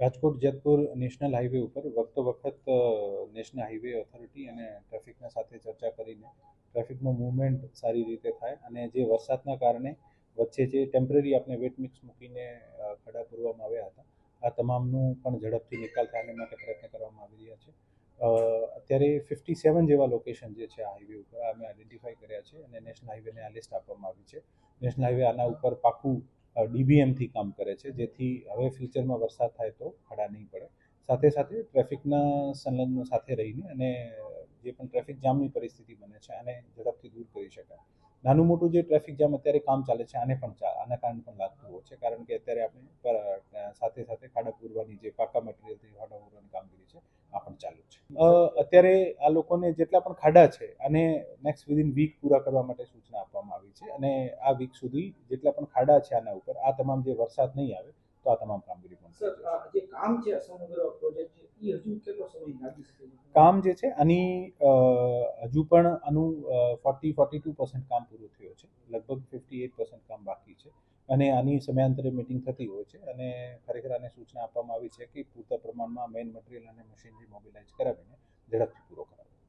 Rajkot Jetpur national highway ઉપર વખતો વખત national highway authority અને ટ્રાફિકના સાથે ચર્ચા કરીને ટ્રાફિકનું મૂવમેન્ટ સારી રીતે થાય અને જે વરસાદના કારણે વચ્ચે જે ટેમ્પરરી આપણે વેટ મિક્સ મૂકીને ખડા પૂરવામાં આવ્યા હતા, આ તમામનું પણ ઝડપથી નિકાલ થાય એના માટે પ્રયત્ન કરવામાં આવી રહ્યા છે. અત્યારે ફિફ્ટી સેવન જેવા લોકેશન જે છે આ હાઈવે ઉપર અમે આઈડેન્ટિફાઈ કર્યા છે અને નેશનલ હાઈવેને આ લિસ્ટ આપવામાં આવી છે. નેશનલ હાઈવે આના ઉપર પાકું ડીબીએમથી કામ કરે છે. જેથી હવે ફ્યુચરમાં વરસાદ થાય તો ખડા નહીં પડે. સાથે સાથે ટ્રાફિકના સંલગ્ન સાથે રહીને અને જે પણ ટ્રાફિક જામની પરિસ્થિતિ બને છે, આને ઝડપથી દૂર કરી શકાય. નાનું મોટું જે ટ્રાફિક જામ અત્યારે કામ ચાલે છે, આને પણ આના કારણે પણ લાગતું હોય છે. કારણ કે અત્યારે આપણે સાથે સાથે ખાડા પૂરવાની જે પાકા મટીરિયલથી ખાડા પૂરવાની કામગીરી છે. અત્યારે આ લોકોને જેટલા પણ ખાડા છે અને નેક્સ્ટ વિધિન વીક પૂરા કરવા માટે સૂચના આપવામાં આવી છે. અને આ વીક સુધી જેટલા પણ ખાડા છે આના ઉપર આ તમામ જે વરસાદ નહીં આવે તો આ તમામ કામગીરી પણ જે કામ છે સમગ્ર પ્રોજેક્ટ છે એ હજુ કેટલો સમય લાગી શકે? કામ જે છે આની હજુ પણ આનું ફોર્ટી ફોર્ટી ટુ પર્સન્ટ કામ પૂરું થયું છે. લગભગ ફિફ્ટી એઇટ પર્સન્ટ કામ બાકી છે અને આની સમયાંતરે મિટિંગ થતી હોય છે અને ખરેખર આને સૂચના આપવામાં આવી છે કે પૂરતા પ્રમાણમાં મેઇન મટીરિયલ અને મશીનરી મોબિલાઇઝ કરાવીને ઝડપથી